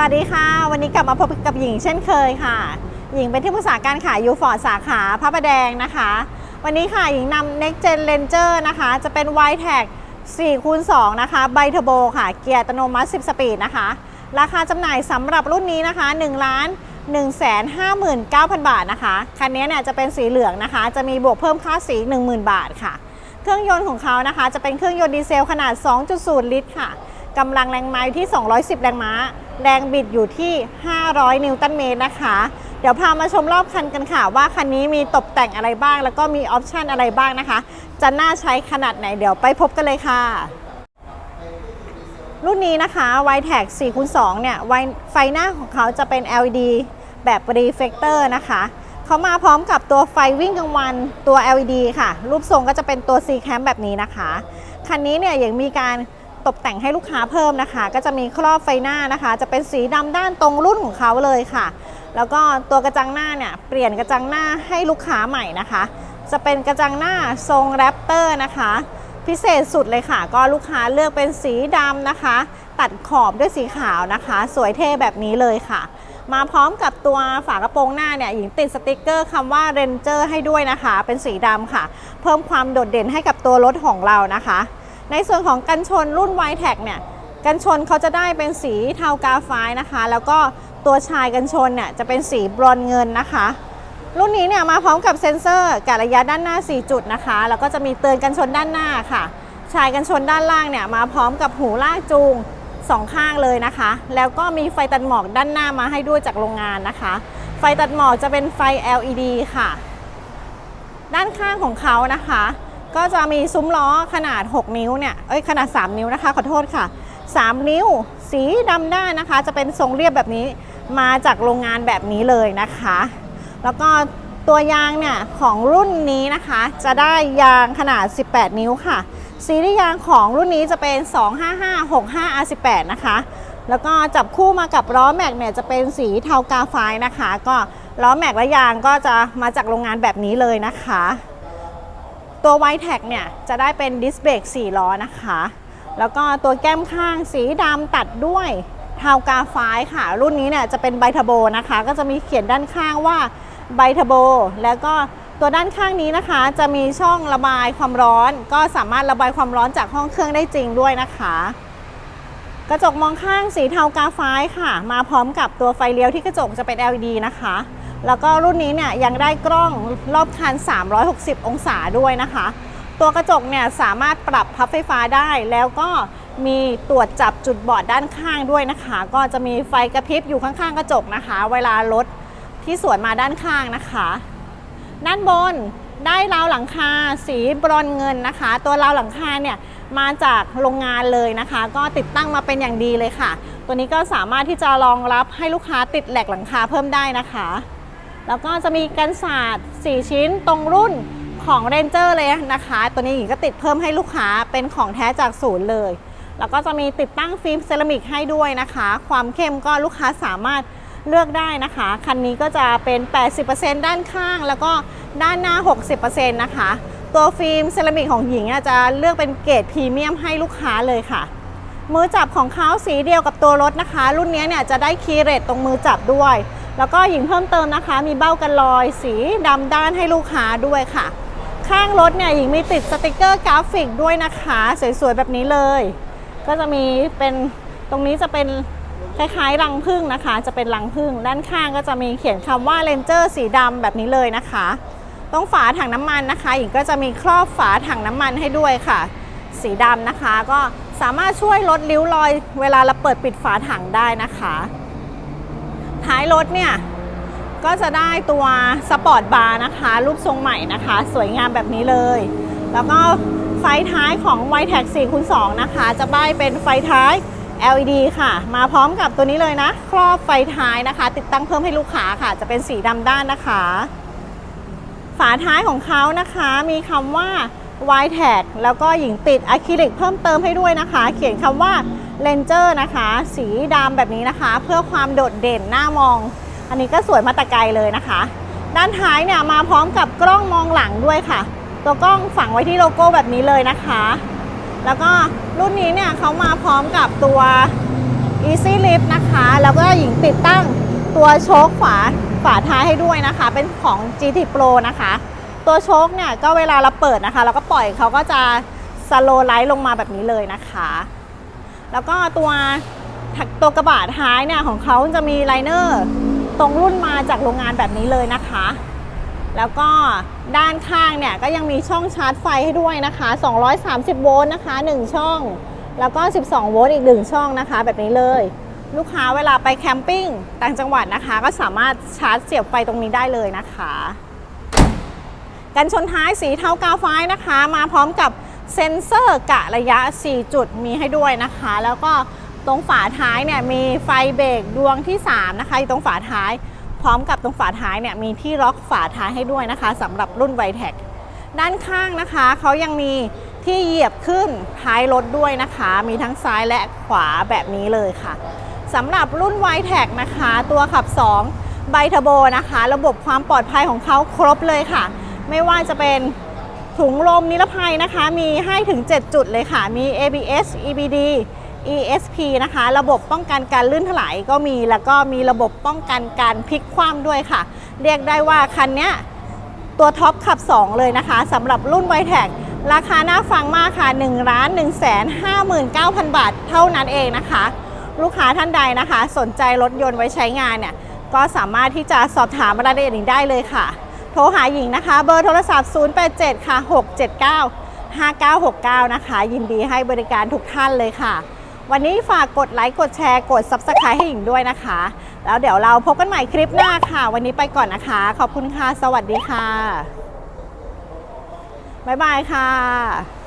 วัสดีค่ะ วันนี้กลับมาพบกับหญิงเช่นเคยค่ะ หญิงเป็นที่ปรึกษาการขายยูฟอร์ดสาขาพระประแดงนะคะ วันนี้ค่ะหญิงนำ Next Gen Ranger นะคะ จะเป็น y t a g 4คูณ2นะคะไบเทอร์โบค่ะ เกียร์อัตโนมัติ10 สปีดนะคะ ราคาจำหน่ายสำหรับรุ่นนี้นะคะ1ล้าน1 5 9 0 0 0 บาทนะคะ คันนี้เนี่ยจะเป็นสีเหลืองนะคะ จะมีบวกเพิ่มค่าสี 10,000 บาทค่ะ เครื่องยนต์ของเขานะคะ จะเป็นเครื่องยนต์ดีเซลขนาด 2.0 ลิตรค่ะกำลังแรงม้าอยู่ที่ 210 แรงม้า แรงบิดอยู่ที่ 500 นิวตันเมตรนะคะ เดี๋ยวพามาชมรอบคันกันค่ะ ว่าคันนี้มีตกแต่งอะไรบ้าง แล้วก็มีออปชันอะไรบ้างนะคะ จะน่าใช้ขนาดไหนเดี๋ยวไปพบกันเลยค่ะ รุ่นนี้นะคะ y t a g 4คูณ2เนี่ยไวไฟหน้าของเขาจะเป็น LED แบบ reflector นะคะเขามาพร้อมกับตัวไฟวิ่งกลางวันตัว LED ค่ะ รูปทรงก็จะเป็นตัว C cam แบบนี้นะคะ คันนี้เนี่ยยังมีการ ตกแต่งให้ลูกค้าเพิ่มนะคะ ก็จะมีครอบไฟหน้านะคะ จะเป็นสีดำด้านตรงรุ่นของเขาเลยค่ะ แล้วก็ตัวกระจังหน้าเนี่ยเปลี่ยนกระจังหน้าให้ลูกค้าใหม่นะคะ จะเป็นกระจังหน้าทรงแรปเตอร์นะคะ พิเศษสุดเลยค่ะ ก็ลูกค้าเลือกเป็นสีดำนะคะ ตัดขอบด้วยสีขาวนะคะ สวยเท่แบบนี้เลยค่ะ มาพร้อมกับตัวฝากระโปรงหน้าเนี่ยหญิงติดสติกเกอร์คำว่า Ranger ให้ด้วยนะคะ เป็นสีดำค่ะ เพิ่มความโดดเด่นให้กับตัวรถของเรานะคะ ในส่วนของกันชนรุ่น y t e c เนี่ยกันชนเขาจะได้เป็นสีเทากาไฟนะคะ แล้วก็ตัวชายกันชนเนี่ยจะเป็นสีบรอนเงินนะคะ รุ่นนี้เนี่ยมาพร้อมกับเซ็นเซอร์กะระยะด้านหน้า 4 จุดนะคะ แล้วก็จะมีเตือนกันชนด้านหน้าค่ะ ชายกันชนด้านล่างเนี่ยมาพร้อมกับหูลากจูงสองข้างเลยนะคะ แล้วก็มีไฟตัดหมอกด้านหน้ามาให้ด้วยจากโรงงานนะคะ ไฟตัดหมอกจะเป็นไฟ LED ค่ะ ด้านข้างของเขานะคะ ก็จะมีซุ้มล้อขนาด 6 นิ้วเนี่ย เอ้ยขนาด 3 นิ้วนะคะขอโทษค่ะ 3 นิ้ว สีดำด้านนะคะ จะเป็นทรงเรียบแบบนี้มาจากโรงงานแบบนี้เลยนะคะ แล้วก็ตัวยางเนี่ยของรุ่นนี้นะคะ จะได้ยางขนาด 18 นิ้วค่ะสีได้ยางของรุ่นนี้จะเป็น 25565 R18 นะคะ แล้วก็จับคู่มากับล้อแม็กเนี่ยจะเป็นสีเทากาไฟนะคะ ก็ล้อแม็กและยางก็จะมาจากโรงงานแบบนี้เลยนะคะ ตัวไวท์แท็กเนี่ยจะได้เป็นดิสเบรก4ล้อนะคะ แล้วก็ตัวแก้มข้างสีดำตัดด้วยเทากาไฟค่ะ รุ่นนี้เนี่ยจะเป็นไบทโบนะคะ ก็จะมีเขียนด้านข้างว่าไบทโบแล้วก็ตัวด้านข้างนี้นะคะ จะมีช่องระบายความร้อน ก็สามารถระบายความร้อนจากห้องเครื่องได้จริงด้วยนะคะ กระจกมองข้างสีเทากาไฟค่ะ มาพร้อมกับตัวไฟเลี้ยวที่กระจกจะเป็น LED นะคะ แล้วก็รุ่นนี้เนี่ยยังได้กล้องรอบคัน 360 องศาด้วยนะคะ ตัวกระจกเนี่ยสามารถปรับพับไฟฟ้าได้ แล้วก็มีตรวจจับจุดบอดด้านข้างด้วยนะคะ ก็จะมีไฟกระพริบอยู่ข้างๆ กระจกนะคะ เวลารถที่สวนมาด้านข้างนะคะ ด้านบนได้ราวหลังคาสีบรอนเงินนะคะ ตัวราวหลังคาเนี่ยมาจากโรงงานเลยนะคะ ก็ติดตั้งมาเป็นอย่างดีเลยค่ะ ตัวนี้ก็สามารถที่จะรองรับให้ลูกค้าติดแหลกหลังคาเพิ่มได้นะคะ แล้วก็จะมีกันศาสตร์ 4 ชิ้นตรงรุ่นของ Ranger เลยนะคะ ตัวนี้หญิงก็ติดเพิ่มให้ลูกค้าเป็นของแท้จากศูนย์เลย แล้วก็จะมีติดตั้งฟิล์มเซรามิกให้ด้วยนะคะ ความเข้มก็ลูกค้าสามารถเลือกได้นะคะ คันนี้ก็จะเป็น 80%ด้านข้าง แล้วก็ด้านหน้า 60%นะคะ ตัวฟิล์มเซรามิกของหญิงจะเลือกเป็นเกรดพรีเมียมให้ลูกค้าเลยค่ะ มือจับของเขาสีเดียวกับตัวรถนะคะ รุ่นนี้เนี่ยจะได้คีเรตตรงมือจับด้วย แล้วก็หญิงเพิ่มเติมนะคะ มีเบ้ากันรอยสีดำด้านให้ลูกค้าด้วยค่ะ ข้างรถเนี่ยหญิงมีติดสติกเกอร์กราฟิกด้วยนะคะ สวยๆแบบนี้เลย ก็จะมีเป็นตรงนี้จะเป็นคล้ายๆรังผึ้งนะคะ จะเป็นรังผึ้งด้านข้างก็จะมีเขียนคำว่าเลนเจอร์สีดำแบบนี้เลยนะคะ ตรงฝาถังน้ำมันนะคะหญิงก็จะมีครอบฝาถังน้ำมันให้ด้วยค่ะ สีดำนะคะ ก็สามารถช่วยลดริ้วรอย เวลาเราเปิดปิดฝาถังได้นะคะ ท้ายรถเนี่ย ก็จะได้ตัวสปอร์ตบาร์นะคะ รูปทรงใหม่นะคะ สวยงามแบบนี้เลย แล้วก็ไฟท้ายของ y t e c 4คูณ2นะคะ จะได้เป็นไฟท้าย LED ค่ะ มาพร้อมกับตัวนี้เลยนะ ครอบไฟท้ายนะคะ ติดตั้งเพิ่มให้ลูกค้าค่ะ จะเป็นสีดำด้านนะคะ ฝาท้ายของเขานะคะ มีคำว่า y t a g แล้วก็หญิงติดอะคริลิกเพิ่มเติมให้ด้วยนะคะ เขียนคำว่า Ranger นะคะ สีดำแบบนี้นะคะ เพื่อความโดดเด่นหน้ามอง อันนี้ก็สวยมาตะไกลเลยนะคะ ด้านท้ายเนี่ยมาพร้อมกับกล้องมองหลังด้วยค่ะ ตัวกล้องฝังไว้ที่โลโก้แบบนี้เลยนะคะ แล้วก็รุ่นนี้เนี่ยเขามาพร้อมกับตัว Easy Lift นะคะ แล้วก็หญิงติดตั้งตัวโชคฝาฝาท้ายให้ด้วยนะคะ เป็นของ GT Pro นะคะ ตัวโชคเนี่ยก็เวลาเราเปิดนะคะเราก็ปล่อยเขาก็จะสโลไลท์ลงมาแบบนี้เลยนะคะ แล้วก็ตัวตัวกระบะท้ายเนี่ยของเขาจะมีไลเนอร์ตรงรุ่นมาจากโรงงานแบบนี้เลยนะคะ แล้วก็ด้านข้างเนี่ยก็ยังมีช่องชาร์จไฟให้ด้วยนะคะ 230 โวลต์นะคะ 1 ช่อง แล้วก็ 12 โวลต์อีก 1 ช่องนะคะ แบบนี้เลย ลูกค้าเวลาไปแคมปิ้งต่างจังหวัดนะคะ ก็สามารถชาร์จเสียบไฟตรงนี้ได้เลยนะคะ กันชนท้ายสีเทากาไฟนะคะ มาพร้อมกับเซ็นเซอร์กะระยะ 4 จุดมีให้ด้วยนะคะ แล้วก็ตรงฝาท้ายเนี่ยมีไฟเบรกดวงที่ 3 นะคะอยู่ตรงฝาท้าย พร้อมกับตรงฝาท้ายเนี่ยมีที่ล็อกฝาท้ายให้ด้วยนะคะสำหรับรุ่นไวแท็กด้านข้างนะคะเขายังมีที่เหยียบขึ้นท้ายรถด้วยนะคะ มีทั้งซ้ายและขวาแบบนี้เลยค่ะสำหรับรุ่น y t e c นะคะ ตัวขับ2ไบเทอร์โบนะคะ ระบบความปลอดภัยของเขาครบเลยค่ะ ไม่ว่าจะเป็นถุงลมนิรภัยนะคะ มีให้ถึง 7 จุดเลยค่ะ มี ABS EBD ESP นะคะ ระบบป้องกันการลื่นถลายก็มี แล้วก็มีระบบป้องกันการพลิกคว่ำด้วยค่ะ เรียกได้ว่าคันนี้ตัวท็อปขับ 2 เลยนะคะสำหรับรุ่นไวแท็กราคาน่าฟังมากค่ะ1 1 5 9 0 0 0 บาทเท่านั้นเองนะคะ ลูกค้าท่านใดนะคะ สนใจรถยนต์ไว้ใช้งานเนี่ย ก็สามารถที่จะสอบถามรายละเอียดได้เลยค่ะ โทรหาหญิงนะคะ เบอร์โทรศัพท์ 087 ค่ะ 679 5969 นะคะ ยินดีให้บริการทุกท่านเลยค่ะ วันนี้ฝากกดไลค์ กดแชร์ กด Subscribe ให้หญิงด้วยนะคะ แล้วเดี๋ยวเราพบกันใหม่คลิปหน้าค่ะ วันนี้ไปก่อนนะคะ ขอบคุณค่ะ สวัสดีค่ะ บ๊ายบายค่ะ